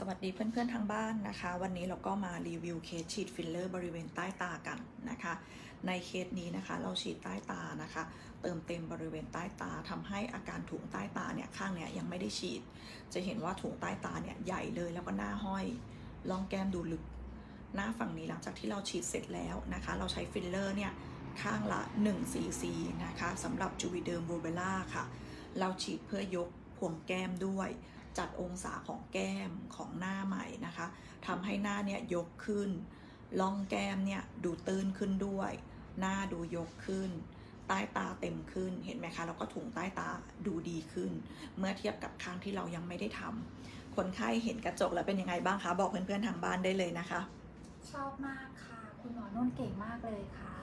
สวัสดีเพื่อนๆทางบ้านนะคะ วันนี้เราก็มารีวิวเคสฉีดฟิลเลอร์บริเวณใต้ตากันนะคะ ในเคสนี้นะคะเราฉีดใต้ตานะคะ เติมเต็มบริเวณใต้ตาทำให้อาการถุงใต้ตาเนี่ยข้างเนี้ยยังไม่ได้ฉีด จะเห็นว่าถุงใต้ตาเนี่ยใหญ่เลยแล้วก็หน้าห้อยลองแก้มดูลึก หน้าฝั่งนี้หลังจากที่เราฉีดเสร็จแล้วนะคะ เราใช้ฟิลเลอร์เนี่ยข้างละ1 cc นะคะสำหรับจูวิเดิมโรเบล่าค่ะ เราฉีดเพื่อยกพวงแก้มด้วย จัดองศาของแก้มของหน้าใหม่นะคะทำให้หน้าเนี่ยยกขึ้นล่องแก้มเนี่ยดูตื้นขึ้นด้วย หน้าดูยกขึ้น ใต้ตาเต็มขึ้นเห็นไหมคะแล้วก็ถุงใต้ตาดูดีขึ้น เมื่อเทียบกับข้างที่เรายังไม่ได้ทำคนไข้เห็นกระจกแล้วเป็นยังไงบ้างคะ บอกเพื่อนๆทางบ้านได้เลยนะคะ ชอบมากค่ะ คุณหมอนุ่นเก่งมากเลยค่ะ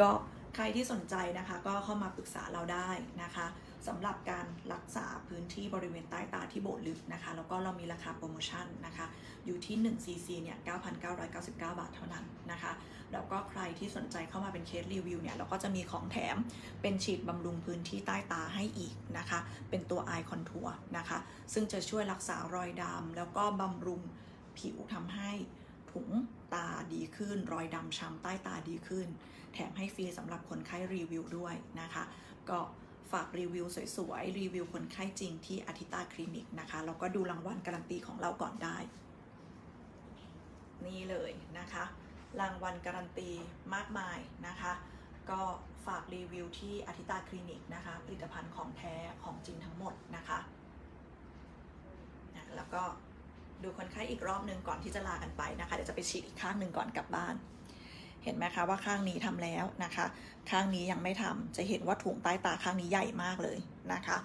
ก็ ใครที่สนใจนะคะก็เข้ามาปรึกษาเราได้นะคะสำหรับการรักษาพื้นที่บริเวณใต้ตาที่โบดลึกนะคะ แล้วก็เรามีราคาโปรโมชั่นนะคะ อยู่ที่1 cc เนี่ย9,999 บาทเท่านั้นนะคะ แล้วก็ใครที่สนใจเข้ามาเป็นเคสรีวิวเนี่ยเราก็จะมีของแถมเป็นฉีดบำรุงพื้นที่ใต้ตาให้อีกนะคะ เป็นตัว Eye Contour นะคะ ซึ่งจะช่วยรักษารอยดำแล้วก็บำรุงผิวทำให้ ถุงตาดีขึ้น รอยดำช้ำใต้ตาดีขึ้น แถมให้ฟรีสำหรับคนไข้รีวิวด้วยนะคะ ก็ฝากรีวิวสวยๆ รีวิวคนไข้จริงที่อาทิตาคลินิกนะคะ แล้วก็ดูรางวัลการันตีของเราก่อนได้ นี่เลยนะคะ รางวัลการันตีมากมายนะคะ ก็ฝากรีวิวที่อาทิตาคลินิกนะคะ ผลิตภัณฑ์ของแท้ของจริงทั้งหมดนะคะ แล้วก็ ดูคนไข้อีกรอบหนึ่งก่อนที่จะลากันไปนะคะ เดี๋ยวจะไปฉีดอีกข้างหนึ่งก่อนกลับบ้าน เห็นไหมคะว่าข้างนี้ทำแล้วนะคะ ข้างนี้ยังไม่ทำจะเห็นว่าถุงใต้ตาข้างนี้ใหญ่มากเลยนะคะ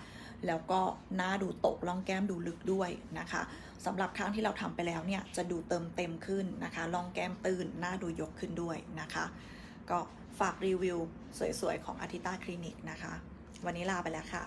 แล้วก็หน้าดูตกล่องแก้มดูลึกด้วยนะคะสำหรับข้างที่เราทำไปแล้วเนี่ยจะดูเติมเต็มขึ้นนะคะล่องแก้มตื้นหน้าดูยกขึ้นด้วยนะคะ ก็ฝากรีวิวสวยๆของอาทิตาคลินิกนะคะ วันนี้ลาไปแล้วค่ะ